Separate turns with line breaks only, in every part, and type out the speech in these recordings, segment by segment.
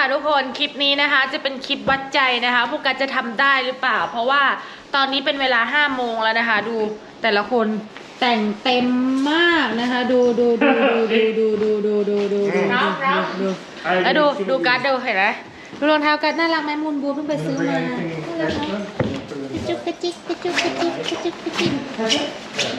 ค่ะทุกคนคลิปนี้นะคะ จะเป็นคลิปวัดใจนะคะพวกกันจะทำได้หรือเปล่า เพราะว่าตอนนี้เป็นเวลา5โมงแล้วนะคะ ดูแต่ละคนแต่งเต็มมากนะคะ ดูดูดูดูดูดูดูดูดูดูดูดูแล้วดูดูการ์ดดูเห็นไหมดูรองเท้ากันน่ารักไหมมุนบูเพิ่งไปซื้อมาน่ารักไหมกระจุกกระจิกกระจุกกระจิกกระจุกกระจิก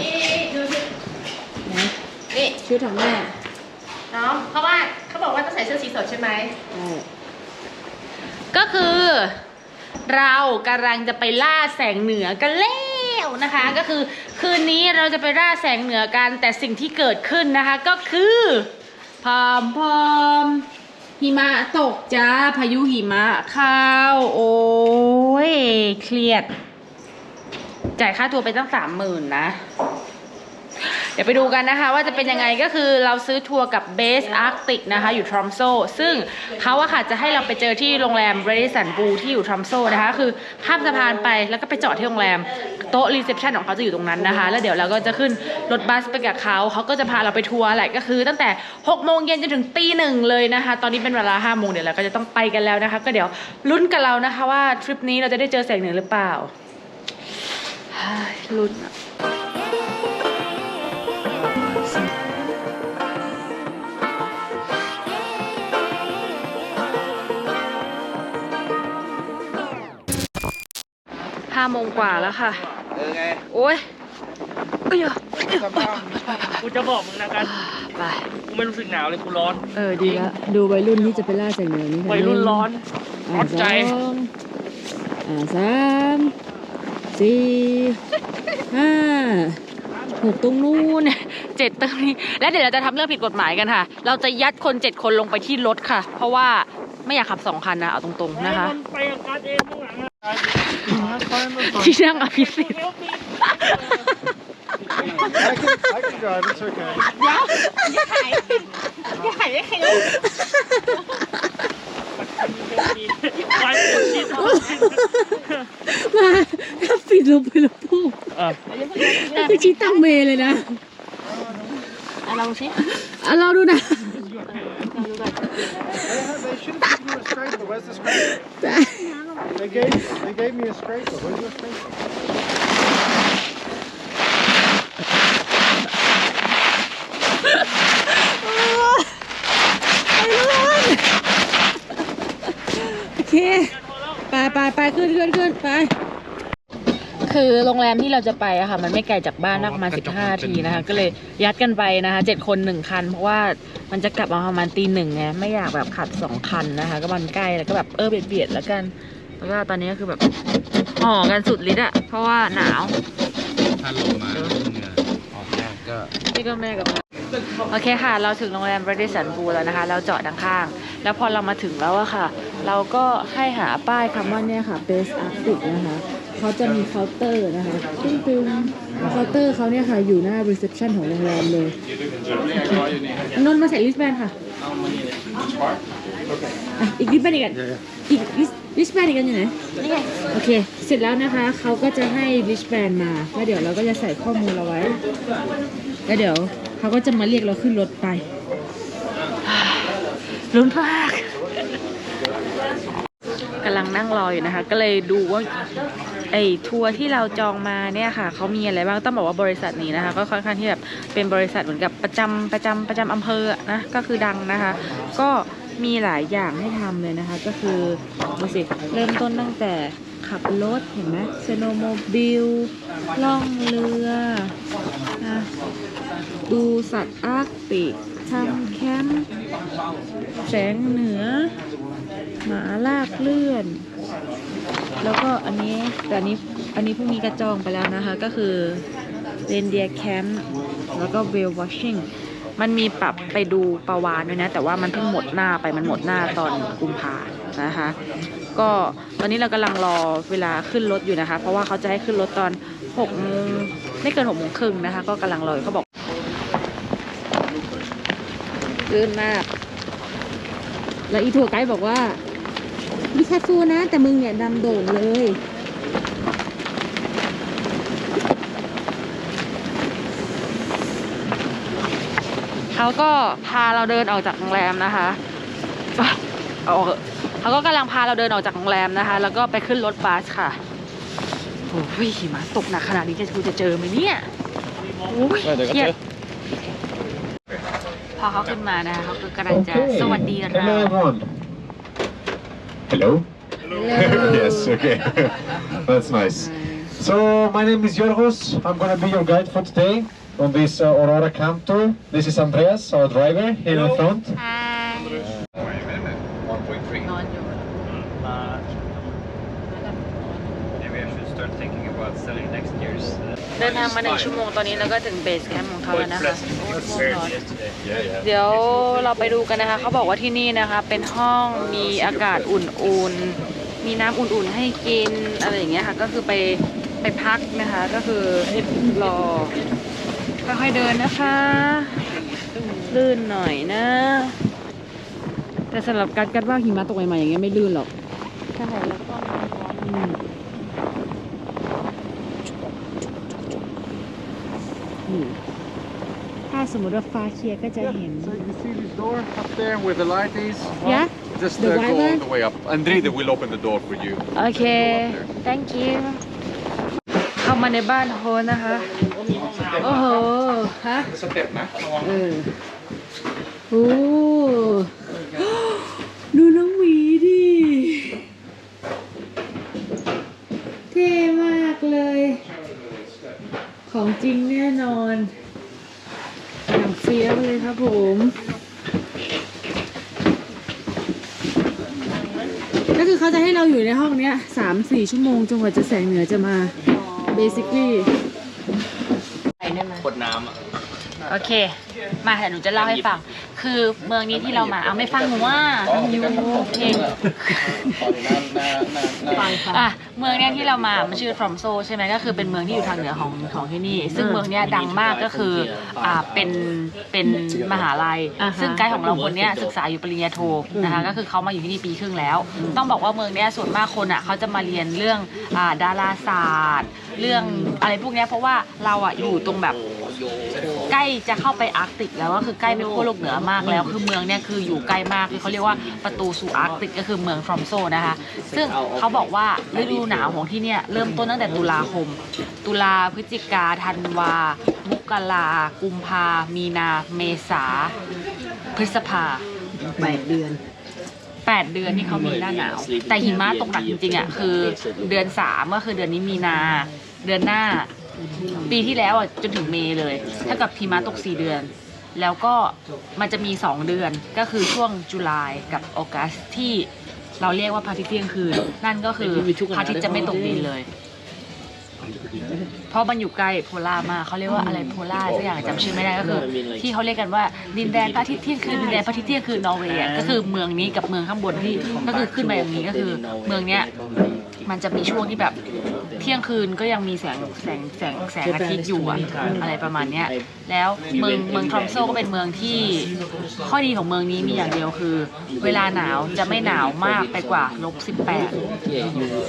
นี่ดูสินี่
ชุดของแม่
น้องเพราะว่าเขาบอกว่าต้องใส่เสื้อสีสดใช่ไหม
ใช่
ก็คือ เรากำลังจะไปล่าแสงเหนือกันแล้วนะคะ ก็คือคืนนี้เราจะไปล่าแสงเหนือกัน แต่สิ่งที่เกิดขึ้นนะคะ ก็คือพอมพอมหิมะตกจ้าพายุหิมะเข้าโอ้ยเครียด จ่ายค่าตัวไปตั้งสามหมื่นนะ เดี๋ยวไปดูกันนะคะ ว่าจะเป็นยังไงก็คือเราซื้อทัวร์กับ Base Arctic นะคะ อยู่ทรอมโซซึ่งเขาอะค่ะจะให้เราไปเจอที่โรงแรม r a d i s o n b l u ที่อยู่ทรอมโซนะคะ คือข้ามสะพานไปแล้วก็ไปจอดที่โรงแรมโต๊ะรีเซพชันของเขาจะอยู่ตรงนั้นนะคะ แล้วเดี๋ยวเราก็จะขึ้นรถบัสไปกับเขาเขาก็จะพาเราไปทัวร์แหละก็คือ ตั้งแต่6โมงเย็นจนถึงตีหนึ่งเลยนะคะ ตอนนี้เป็นเวลา5โมงเดี๋ยวเราก็จะต้องไปกันแล้วนะคะ ก็เดี๋ยวลุ้นกับเรานะคะว่าทริปนี้เราจะได้เจอแสงเหนือหรือเปล่าลุ้นอะาโมงกว่าแล้วค่ะ
เออไง
โอ้ยเอ้ยอะ
สภาพ
กูจะบอกมึงนะกัน
ไป
กูไม่รู้สึกหนาวเลยกูร้อน
เออดีละดูวัยรุ่นที่จะไปล่าแสงเหนือนี่ค่ะ
วัยรุ่นร้อนร้อนใจ
สองอ่าสามสี่ห้าหกตรงนู้น
นู่นเจ็ดตรงนี้ แล้วเดี๋ยวเราจะทำเรื่องผิดกฎหมายกันค่ะ เราจะยัดคนเจ็ดคนลงไปที่รถค่ะ เพราะว่าไม่อยากขับสองคันนะเอาตรงๆนะคะ She's not a piece.
I can, I can drive. It's okay.
Yeah. Yeah.
มาถ้าปิดลงไปแล้วปุ๊บคือชี้ตั้งเมเลยนะ
ลองชิ
อะลองดูนะ
They should have given you a straight. The West is straight. They gave, they gave me a scraper. Where's your scraper?
โอเค ไปไปไปขึ้นขึ้นขึ้นไป
คือโรงแรมที่เราจะไปอะค่ะ มันไม่ไกลจากบ้านมากประมาณ15ทีนะคะ ก็เลยยัดกันไปนะคะเจ็ดคนหนึ่งคัน เพราะว่ามันจะกลับมาประมาณตีหนึ่งไงไม่อยากแบบขับสองคันนะคะ ก็มันใกล้แล้วก็แบบเออเบียดๆแล้วกัน แล้วก็ตอนนี้ก็คือแบบห่อกันสุดฤทธิ์อะเพราะว่าหนาว
ถ้าลงมาแล้วเหงื่อออกยากก็
นี่ก็แม่กับพ่อโอเคค่ะ เราถึงโรงแรม r a d i s o n b l u แล้วนะคะ เราจอดด้านข้าง แล้วพอเรามาถึงแล้วอะค่ะ เราก็ให้หาป้ายคำว่าเนี่ยค่ะ
Base Arctic นะคะเขาจะมีเคาน์เตอร์นะคะตึ้งตึงเคาน์เตอร์เขาเนี่ยค่ะ อยู่หน้า reception ของโรงแรมเลยนนท์มาใส่ลิสแบนค่ะอะอีกลิสแบนอีกอันอีกลิส แบนอีกอันอยู่ไหน
นี่ไง
โอเค เสร็จแล้วนะคะ เขาก็จะให้ลิสแบนมาแล้วเดี๋ยวเราก็จะใส่ข้อมูลเราไว้ แล้วเดี๋ยวเขาก็จะมาเรียกเราขึ้นรถไป
ลุ้นมากกำลังนั่งรออยู่นะคะ ก็เลยดูว่าไอ้ทัวร์ที่เราจองมาเนี่ยค่ะเขามีอะไรบ้างต้องบอกว่าบริษัทนี้นะคะ ก็ค่อนข้างที่แบบเป็นบริษัทเหมือนกับประจำประจำประจำอำเภออะนะก็คือดังนะคะ ก็ มีหลายอย่างให้ทำเลยนะคะ ก็คือดูสิเริ่มต้นตั้งแต่ขับรถเห็นไหมสโนโมบิลล่องเรือนะดูสัตว์อาร์กติกทำแคมป์แสงเหนือ หมาลากเลื่อน แล้วก็อันนี้แต่อันนี้อันนี้พรุ่งนี้กระจองไปแล้วนะคะ ก็คือเรนเดียแคมป์แล้วก็เวลวอชชิ่ง มันมีปรับไปดูประวานด้วยนะ แต่ว่ามันเพิ่งหมดหน้าไปมันหมดหน้าตอนกุมภานะคะ ก็ตอนนี้เรากำลังรอเวลาขึ้นรถอยู่นะคะ เพราะว่าเขาจะให้ขึ้นรถตอน6โมงไม่เกิน6โมงครึ่งนะคะ ก็กำลังรอเขาบอกลื่นมาก
แล้วอีทัวร์ไกด์บอกว่ามีแคฟูนะ แต่มึงเนี่ยดำโด่งเลย
เขาก็พาเราเดินออกจากโรงแรมนะคะเอาออกเถอะเขาก็กำลังพาเราเดินออกจากโรงแรมนะคะ แล้วก็ไปขึ้นรถบัสค่ะโอ้ยหิมะตกหนักขนาดนี้จะกูจะเจอไหมเนี่ยโอ้ยเครียดพอเขาขึ้นมานะคะเขาก็กำลังจะสวัสดีเรา
Hello, everyone. Hello? yes, okay. That's nice. So, my name is Yorgos. I'm going to be your guide for today on this uh, Aurora camp tour. This is Andreas, our driver, here in front.
ใช่นอนอยู่
Maybe I should start thinking about selling next year's. Uh,
เดินทางมาหนึ่งชั่วโมงตอนนี้เราก็ถึงเบสแคมป์ของเขาแล้วนะคะโอ้ยง่วงนอน
yesterday.
Yeah, yeah.
เดี๋ยวเราไปดูกันนะคะ เขาบอกว่าที่นี่นะคะ เป็นห้องมีอากาศอุ่นๆ มีน้ำอุ่นๆให้กินอะไรอย่างเงี้ยค่ะ ก็คือไปไปพักนะคะ ก็คือรอ ค่อยๆเดินนะคะ ลื่นหน่อยนะ แต่สำหรับการกัดว่าหิมะตกใหม่ๆอย่างเงี้ยไม่ลื่นหรอกใช่แล้วก็อืมนี่ถ้าสมมติว่าฟ้าเคลียร์ก็จะเห็น
So you see this door up there where the light is?
Yeah?
Just
The
uh, go
driver?
all the way up. Andrei will open the door for you.
โอเค thank you เข้ามาในบ้านโฮสนะคะ โอ้โหฮะ
สเต็ปนะ
เออโอ้ดูน้องหมีดิเท่มากเลย ของจริงแน่นอนอย่างเฟี้ยวเลยครับผมก็คือเขาจะให้เราอยู่ในห้องเนี้ยสามสี่ชั่วโมงจนกว่าจะแสงเหนือจะมา basically
กดน้ำอะ
โอเค มาแต่หนูจะเล่าให้ฟัง คือเมืองนี้ที่เรามา เอาไม่ฟังหนูว่ายูโอเค อะเมืองเนี้ยที่เรามามันชื่อทรอมโซใช่ไหมก็คือเป็นเมืองที่อยู่ทางเหนือของของที่นี่ ซึ่งเมืองเนี้ยดังมากก็คืออ่าเป็นเป็นมหาลัยซึ่งไกด์ของเราคนเนี้ยศึกษาอยู่ปริญญาโทนะคะก็คือเขามาอยู่ที่นี่ปีครึ่งแล้ว ต้องบอกว่าเมืองเนี้ยส่วนมากคนอะเขาจะมาเรียนเรื่องอ่าดาราศาสตร์ เรื่องอะไรพวกเนี้ยเพราะว่าเราอะอยู่ตรงแบบ ใกล้จะเข้าไปอาร์กติกแล้วก็คือใกล้ไปขั้วโลกเหนือมากแล้ว คือเมืองเนี่ยคืออยู่ใกล้มากคือเขาเรียกว่าประตูสู่อาร์กติกก็คือเมืองฟรอมโซนะคะ ซึ่งเขาบอกว่าฤดูหนาวของที่เนี่ยเริ่มต้นตั้งแต่ตุลาคม ตุลาพฤศจิกาธันวา มกรากุมภามีนา เมษา พฤษภา
แปดเดือน
แปดเดือนที่เขามีหน้าหนาว แต่หิมะตกหนักจริงๆอะคือเดือนสามก็คือเดือนนี้มีนา เดือนหน้า ปีที่แล้วอะจนถึงเมย์เลยเท่ากับหิมะตกสี่เดือน แล้วก็มันจะมีสองเดือนก็คือช่วงจุลายกับออกัสที่ เราเรียกว่าพระอาทิตย์เที่ยงคืน นั่นก็คือพระอาทิตย์จะไม่ตกดินเลย เพราะมันอยู่ใกล้โพล่ามากเขาเรียกว่าอะไรโพล่าสักอย่างจำชื่อไม่ได้ก็คือ ที่เขาเรียกกันว่าดินแดนพระอาทิตย์เที่ยงคืนดินแดนพระอาทิตย์เที่ยงคืนนอร์เวย์อะก็คือเมืองนี้กับเมืองข้างบนที่ก็คือขึ้นมาอย่างนี้ก็คือ เมืองเนี้ย มันจะมีช่วงที่แบบเที่ยงคืนก็ยังมีแสงแสงแสงแสงอาทิตย์อยู่อะอะไรประมาณเนี้ยแล้วเมืองเมืองทรอมโซก็เป็นเมืองที่ข้อดีของเมืองนี้มีอย่างเดียวคือ เวลาหนาวจะไม่หนาวมากไปกว่าลบสิบแปด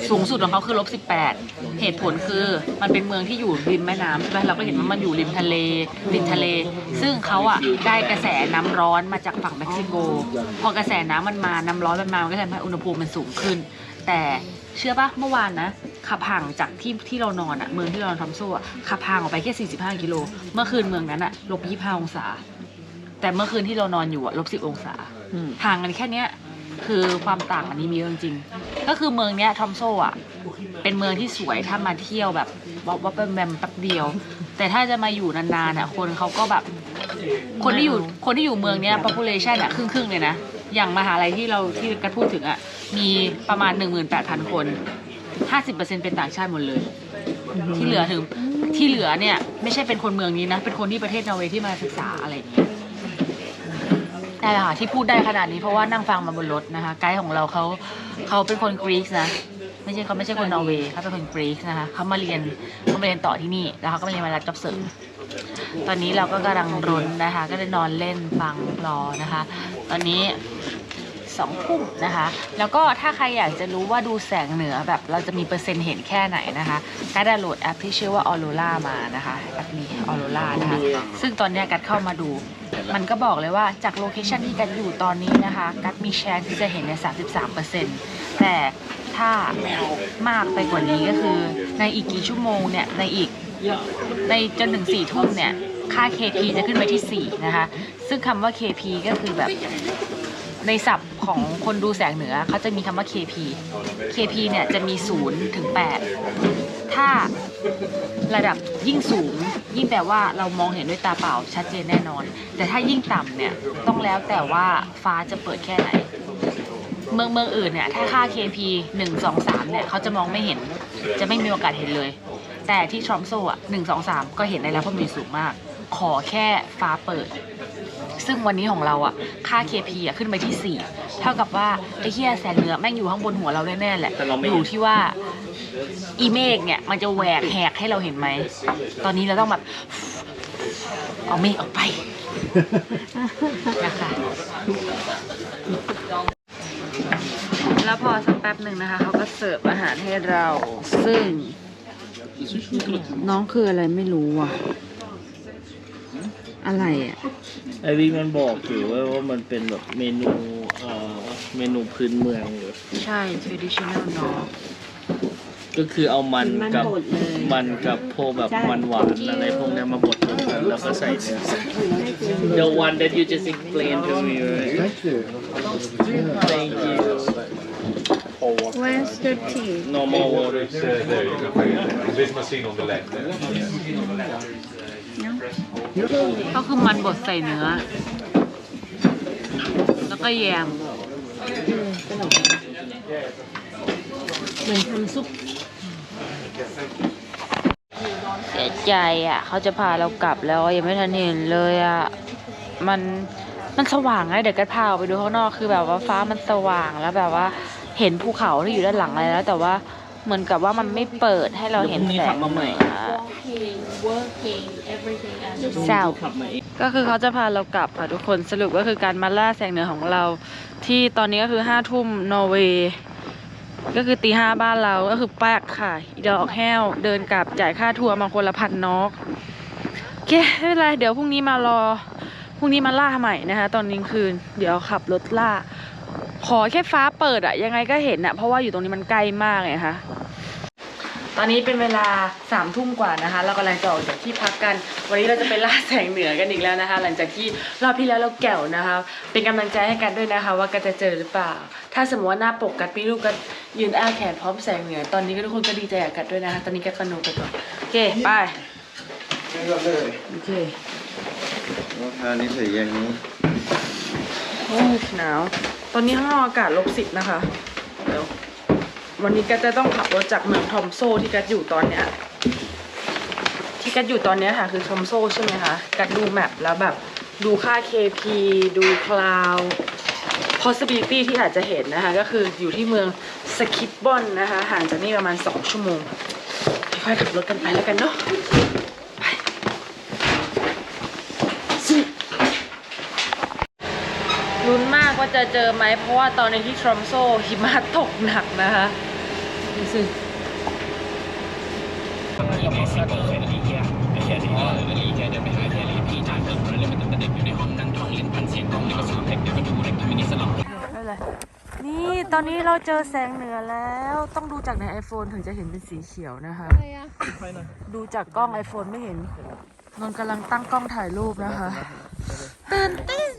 สูงสุดของเขาคือลบ18เหตุผลคือมันเป็นเมืองที่อยู่ริมแม่น้ำใช่ไหมเราก็เห็นว่ามันอยู่ริมทะเลริมทะเล ซึ่งเขาอะได้กระแสน้ำร้อนมาจากฝั่งเม็กซิโก พอกระแสน้ำมันมาน้ำร้อนมันมามันก็ทำให้อุณหภูมิมันสูงขึ้น แต่ เชื่อปะเมื่อวานนะ ขับห่างจากที่ที่เรานอนอะเมืองที่เรานอนทอมโซ่อะขับห่างออกไปแค่ 45 กิโล เมื่อคืนเมืองนั้นอะลบ25องศา แต่เมื่อคืนที่เรานอนอยู่อะลบ10 องศาห่างกันแค่เนี้ย คือความต่างอันนี้มีเยอะจริงๆก็คือเมืองเนี้ยทอมโซอะเป็นเมืองที่สวยถ้ามาเที่ยวแบบว่าว่าเป็นแบบแป๊บเดียว แต่ถ้าจะมาอยู่นานๆอะคนเขาก็แบบ คนที่อยู่คนที่อยู่เมืองเนี้ย population อะครึ่งๆเลยนะ อย่างมหาลัยที่เราที่กันพูดถึงอะมีประมาณ 18,000 คน 50%เป็นต่างชาติหมดเลย ที่เหลือถึงที่เหลือเนี่ยไม่ใช่เป็นคนเมืองนี้นะ เป็นคนที่ประเทศนอร์เวย์ที่มาศึกษาอะไรอย่างเงี้ยได้แหละค่ะที่พูดได้ขนาดนี้เพราะว่านั่งฟังมาบนรถนะคะไกด์ของเราเขาเขาเป็นคนกรีกนะไม่ใช่เขาไม่ใช่คนนอร์เวย์เขาเป็นคนกรีกนะคะเขามาเรียนเขามาเรียนต่อที่นี่แล้วเขาก็มาเรียนมารับจ็อบเสริม ตอนนี้เราก็กำลังรุนนะคะ ก็ได้นอนเล่นฟังรอนะคะ ตอนนี้2ทุ่มนะคะ แล้วก็ถ้าใครอยากจะรู้ว่าดูแสงเหนือแบบเราจะมีเปอร์เซ็นต์เห็นแค่ไหนนะคะกัดดาวน์โหลดแอปที่ชื่อว่า Aurora มานะคะแอปนี้ Aurora นะคะ ซึ่งตอนเนี้ยกัดเข้ามาดู มันก็บอกเลยว่าจากโลเคชันที่กัดอยู่ตอนนี้นะคะ กัดมีแชนที่จะเห็นใน 33%แต่ถ้ามากไปกว่านี้ก็คือในอีกกี่ชั่วโมงเนี่ย ในอีก ในจนถึง4ทุ่มเนี่ย ค่า KP จะขึ้นไปที่ 4 นะคะ ซึ่งคำว่า KP ก็คือแบบในศัพท์ของคนดูแสงเหนือเขาจะมีคำว่า KP KP เนี่ยจะมี 0 ถึง 8 ถ้าระดับยิ่งสูง ยิ่งแปลว่าเรามองเห็นด้วยตาเปล่าชัดเจนแน่นอน แต่ถ้ายิ่งต่ำเนี่ย ต้องแล้วแต่ว่าฟ้าจะเปิดแค่ไหน เมืองเมืองอื่นเนี่ย ถ้าค่า KP 1 2 3 เนี่ยเขาจะมองไม่เห็น จะไม่มีโอกาสเห็นเลย แต่ที่ทรอมโซอะหนึ่งสองสามก็เห็นได้แล้วเพราะมันสูงมาก ขอแค่ฟ้าเปิด ซึ่งวันนี้ของเราอะ ค่า KP อะขึ้นไปที่ 4 เท่ากับว่า ไอ้เหี้ยแสงเหนือแม่งอยู่ข้างบนหัวเราแน่ๆแหละ
แต่เราไม่
อยู่ที่ว่า อีเมฆเนี่ย มันจะแหวกแหกให้เราเห็นไหม ตอนนี้เราต้องแบบ เอาเมฆออกไป นะคะแล้วพอสักแป๊บหนึ่งนะคะ เขาก็เสิร์ฟอาหารให้เรา ซึ่ง น้องคืออะไรไม่รู้อะ อะไรอะ
ไอวิกมันบอกอยู่ว่าว่ามันเป็นแบบเมนูเอ่อเมนูพื้นเมืองเลย
ใช่ traditional เนาะ
ก็คือเอามันกับมันกับพวกแบบมันหวานอะไรพวกเนี้ยมาบดรวมกันแล้วก็ใส่เนื้อ The one that you just explained to me right
Thank you.
Thank you
Where's the tea
normal water
This machine on the left.
ก็คือมันบดใส่เนื้อ แล้วก็แยม
เหมือนทำซุป
เสียใจอะ เขาจะพาเรากลับแล้วยังไม่ทันเห็นเลยอะ มันมันสว่างไงเดี๋ยวกันพาออกไปดูข้างนอกคือแบบว่าฟ้ามันสว่างแล้วแบบว่า เห็นภูเขาที่อยู่ด้านหลังอะไรแล้ว แต่ว่าเหมือนกับว่ามันไม่เปิดให้เราเห็นแสงเหนือเศร้า
ขับมาเอง
ก็คือเขาจะพาเรากลับค่ะทุกคนสรุปก็คือการมาล่าแสงเหนือของเรา ที่ตอนนี้ก็คือห้าทุ่มนอร์เวย์ก็คือตีห้าบ้านเราก็คือแป๊กค่ะอีดอกแห้วเดินกลับจ่ายค่าทัวร์มาคนละพันนอกโอเคไม่เป็นไรเดี๋ยวพรุ่งนี้มารอพรุ่งนี้มาล่าใหม่นะคะ ตอนนี้คืน เดี๋ยวขับรถล่า ขอแค่ฟ้าเปิดอะยังไงก็เห็นอะเพราะว่าอยู่ตรงนี้มันใกล้มากไงคะตอนนี้เป็นเวลาสามทุ่มกว่านะคะ เรากำลังจะออกจากที่พักกัน วันนี้เราจะไปล่าแสงเหนือกันอีกแล้วนะคะ หลังจากที่รอบที่แล้วเราแก่วนะคะ เป็นกำลังใจให้กันด้วยนะคะ ว่ากันจะเจอหรือเปล่า ถ้าสมมติว่าหน้าปกกัดมีรูปกันยืนอ้าแขนพร้อมแสงเหนือ ตอนนี้ก็ทุกคนก็ดีใจกับกัดด้วยนะคะ ตอนนี้กัดกระนุกไปก่อนโอเคไปโอเค
อันนี้ถืออย่างนี้
โอ้ย หนาว ตอนนี้ข้างนอกอากาศลบสิบนะคะเดี๋ยววันนี้ก็จะต้องขับรถจากเมืองทอมโซที่กัดอยู่ตอนเนี้ยที่กัดอยู่ตอนเนี้ยค่ะ คือทอมโซใช่ไหมคะกัดดูแมปแล้วแบบดูค่า KP ดูคลาว possibility ที่อาจจะเห็นนะคะ ก็คืออยู่ที่เมืองสคิปบอนนะคะ ห่างจากนี่ประมาณ 2 ชั่วโมงค่อยขับรถกันไปแล้วกันเนาะ ไปสู้ลุ้นมากว่าจะเจอไหมเพราะว่าตอนในที่ทรอมโซหิมะตกหนักนะคะดูสินี่ตอนนี้เราเจอแสงเหนือแล้วต้องดูจากใน iPhone ถึงจะเห็นเป็นสีเขียวนะคะ ดูจากกล้อง iPhone ไม่เห็นนนท์กำลังตั้งกล้องถ่ายรูปนะคะตื่นเต้น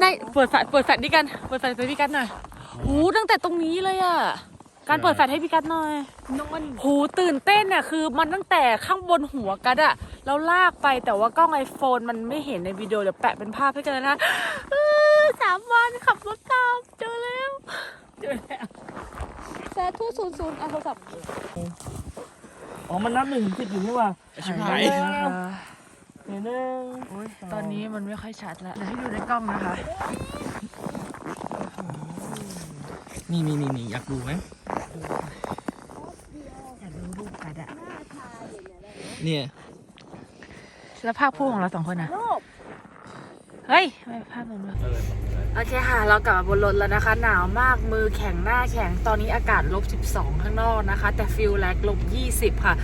ได้เปิดแฟลชเปิดแฟลชนี่กัน เปิดแฟลชไปพี่กัดหน่อยหูตั้งแต่ตรงนี้เลยอะการเปิดแฟลชให้พี่กัดหน่อยหูตื่นเต้นเนี่ยคือมันตั้งแต่ข้างบนหัวกัดอะเราลากไปแต่ว่ากล้อง iPhone มันไม่เห็นในวิดีโอเดี๋ยวแปะเป็นภาพให้กันนะเออสามวันขับรถตามเจอแล้วเจอแล้วแซทูศูนย์ศูนย์เอาโทรศัพท์
อ๋อ มันนับหนึ่งถึงสิบอยู่นี่ว่าชิบหาย
นะคะ
เดี๋ยว หนึ่ง
โอ๊ยตอนนี้มันไม่ค่อยชัดแล้วเดี๋ยวให้ดูในกล้องนะคะ
นี่นี่นี่นี่อยากดูไหม
อยากดูรูปกัดอะ
เนี่ย
แล้วภาพคู่ของเราสองคนนะเฮ้ยทำไมภาพมันวะโอเคค่ะ เรากลับมาบนรถแล้วนะคะ หนาวมากมือแข็งหน้าแข็งตอนนี้อากาศลบ 12 ข้างนอกนะคะ แต่ฟิลแลกลบ 20 ค่ะ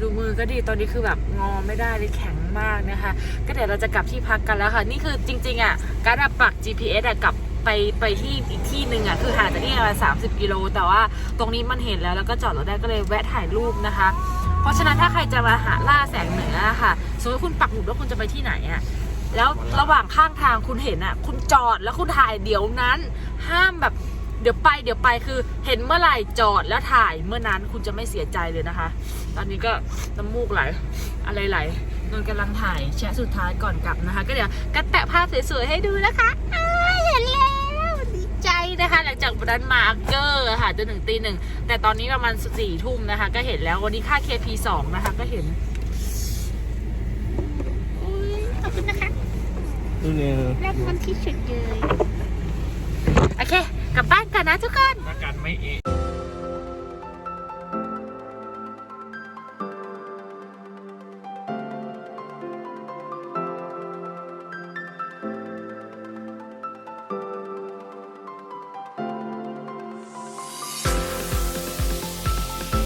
ดูมือก็ดีตอนนี้คือแบบงอไม่ได้เลยแข็ง มากนะคะ ก็เดี๋ยวเราจะกลับที่พักกันแล้วค่ะ นี่คือจริง ๆ อะ การปัก GPS อะกลับไปไปที่อีกที่หนึ่งอะคือห่างจากที่ประมาณ30กิโล แต่ว่าตรงนี้มันเห็นแล้วแล้วก็จอดรถได้ก็เลยแวะถ่ายรูปนะคะ เพราะฉะนั้นถ้าใครจะมาหาล่าแสงเหนือค่ะสมมติคุณปักหมุดว่าคุณจะไปที่ไหนอะแล้วระหว่างข้างทางคุณเห็นอะ คุณจอดแล้วคุณถ่ายเดี๋ยวนั้น ห้ามแบบเดี๋ยวไปเดี๋ยวไปคือเห็นเมื่อไหร่จอดแล้วถ่ายเมื่อนั้นคุณจะไม่เสียใจเลยนะคะ ตอนนี้ก็น้ำมูกไหลอะไรไหล นนท์กำลังถ่ายแชะสุดท้ายก่อนกลับนะคะ ก็เดี๋ยวก็แตะภาพสวยๆให้ดูนะคะอ้ายเห็นแล้วดีใจนะคะ หลังจากวันนั้นมาเกอร์ค่ะจนถึงตีหนึ่งแต่ตอนนี้ประมาณสี่ทุ่มนะคะ ก็เห็นแล้ววันนี้ค่า KP สองนะคะ ก็เห็นอุ๊ยขอบคุณนะคะ
ดูเนี่ย
รักมันที่สุดเลยโอเค กลับบ้านกันนะทุกคน
อาการไม่เอะ